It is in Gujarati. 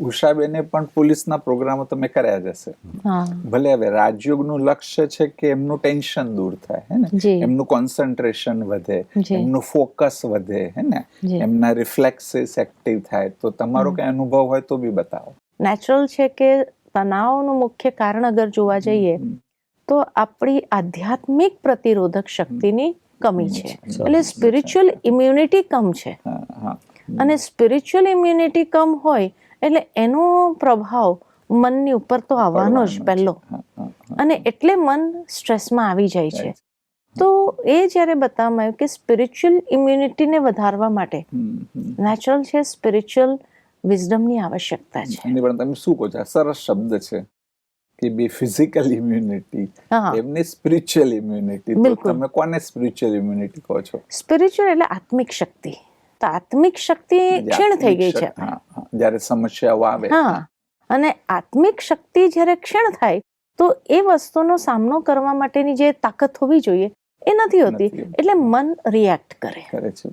ઉષાબેને પણ પોલીસના પ્રોગ્રામો તમે કર્યા જ હશે. ભલે હવે રાજયોગનું લક્ષ્ય છે કે એમનું ટેન્શન દૂર થાય હે ને? એમનું કોન્સન્ટ્રેશન વધે એમનું ફોકસ વધે હે ને? એમના રિફ્લેક્સિસ એક્ટિવ થાય તો તમારો કઈ અનુભવ હોય તો બી બતાવો. નેચરલ છે કે તણાવનું મુખ્ય કારણ અગર જોવા જઈએ તો આપણી આધ્યાત્મિક પ્રતિરોધક શક્તિની કમી છે. એટલે સ્પિરિચ્યુઅલ ઇમ્યુનિટી કમ છે. હા હા. અને સ્પિરિચ્યુઅલ ઇમ્યુનિટી કમ હોય એટલે એનો પ્રભાવ મનની ઉપર તો આવવાનો જ પહેલો. અને એટલે મન સ્ટ્રેસમાં આવી જાય છે. તો એ જ્યારે બતાવવામાં આવ્યું કે સ્પિરિચ્યુઅલ ઇમ્યુનિટીને વધારવા માટે. નેચરલ છે સ્પિરિચ્યુઅલ વિઝડમની આવશ્યકતા છે. પણ તમે શું કહો છો? સરસ શબ્દ છે કે બે ફિઝિકલ ઇમ્યુનિટી એમની સ્પિરિચ્યુઅલ ઇમ્યુનિટી તો. તમે કોને સ્પિરિચ્યુઅલ ઇમ્યુનિટી કહો છો? સ્પિરિચ્યુઅલ એટલે આત્મિક શક્તિ. તો આત્મિક શક્તિ ક્ષીણ થઈ ગઈ છે. જ્યારે સમસ્યાઓ આવે. હા અને આત્મિક શક્તિ જ્યારે ક્ષણ થાય તો એ વસ્તુનો સામનો કરવા માટેની જે તાકાત હોવી જોઈએ એ નથી હોતી. એટલે મન રિએક્ટ કરે. કરે છે.